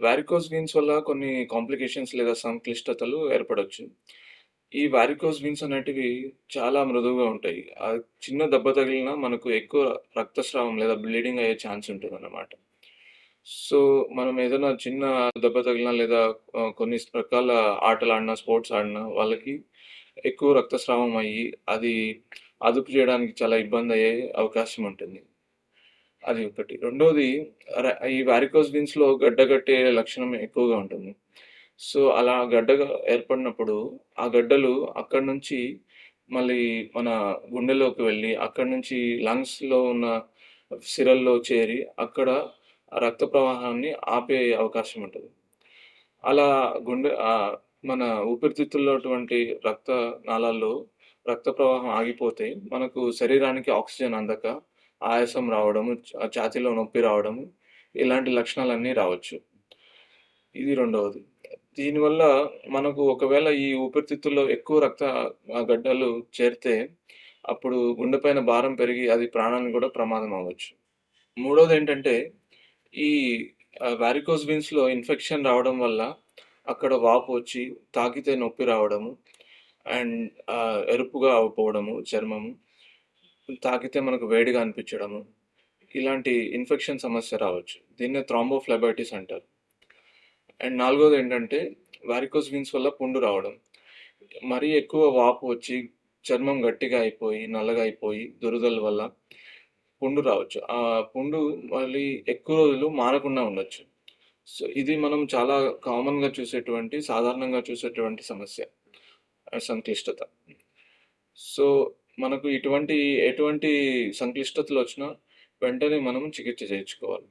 Varicose veins వల్ల కొన్ని complications లేదా సంక్లిష్టతలు ఏర్పడవచ్చు ఈ వారికోస్ వీన్స్ అనేటివి చాలా మృదువుగా ఉంటాయి. ఆ చిన్న దెబ్బ తగిలినా మనకు ఎక్కువ రక్తస్రావం లేదా బ్లీడింగ్ అయ్యే ఛాన్స్ ఉంటుందన్నమాట. సో, మనం ఏదైనా చిన్న దెబ్బ తగిలినా లేదా కొన్ని రకాల ఆటలు ఆడినా స్పోర్ట్స్ ఆడినా వాళ్ళకి ఎక్కువ రక్తస్రావం అయ్యి, అది అదుపు చేయడానికి చాలా ఇబ్బంది అయ్యే అవకాశం ఉంటుంది. అది ఒకటి. రెండోది ఈ వారికోస్ వీన్స్‌లో గడ్డగట్టే లక్షణం ఎక్కువగా ఉంటుంది. సో, అలా గడ్డగా ఏర్పడినప్పుడు, ఆ గడ్డలు అక్కడి నుంచి మళ్ళీ మన గుండెలోకి వెళ్ళి, అక్కడి నుంచి లంగ్స్‌లో ఉన్న సిరల్లో చేరి, అక్కడ రక్త ప్రవాహాన్ని ఆపే అవకాశం ఉంటుంది అలా గుండె మన ఊపిరితిత్తుల్లో అటువంటి రక్త నాళాల్లో రక్త ప్రవాహం ఆగిపోతే, మనకు శరీరానికి ఆక్సిజన్ అందక ఆయాసం రావడము, ఛాతీలో నొప్పి రావడము, ఇలాంటి లక్షణాలన్నీ రావచ్చు. ఇది రెండవది. దీనివల్ల మనకు ఒకవేళ ఈ ఊపిరితిత్తుల్లో ఎక్కువ రక్త గడ్డలు చేరితే, అప్పుడు గుండెపైన భారం పెరిగి అది ప్రాణానికి కూడా ప్రమాదం అవ్వచ్చు. మూడోదేంటంటే, ఈ వారికోస్ వీన్స్‌లో ఇన్ఫెక్షన్ రావడం వల్ల అక్కడ వాపు వచ్చి, తాకితే నొప్పి రావడము, అండ్ ఎరుపుగా అయిపోవడము చర్మము. తాకితే మనకు వేడిగా అనిపించడము, ఇలాంటి ఇన్ఫెక్షన్ సమస్య రావచ్చు. దీన్నే థ్రాంబోఫ్లెబైటిస్ అంటారు. అండ్ నాలుగోదేంటంటే, వారికోస్ వీన్స్ వల్ల పుండు రావడం. మరీ ఎక్కువ వాపు వచ్చి, చర్మం గట్టిగా అయిపోయి, నల్లగా అయిపోయి, దురదల వల్ల పుండు రావచ్చు. ఆ పుండు మళ్ళీ ఎక్కువ రోజులు మారకుండా ఉండొచ్చు. సో, ఇది మనం చాలా కామన్‌గా చూసేటువంటి, సాధారణంగా చూసేటువంటి సమస్య. సంక్లిష్టత. సో, మనకు ఇటువంటి ఎటువంటి సంక్లిష్టతలు వచ్చినా వెంటనే మనం చికిత్స చేయించుకోవాలి.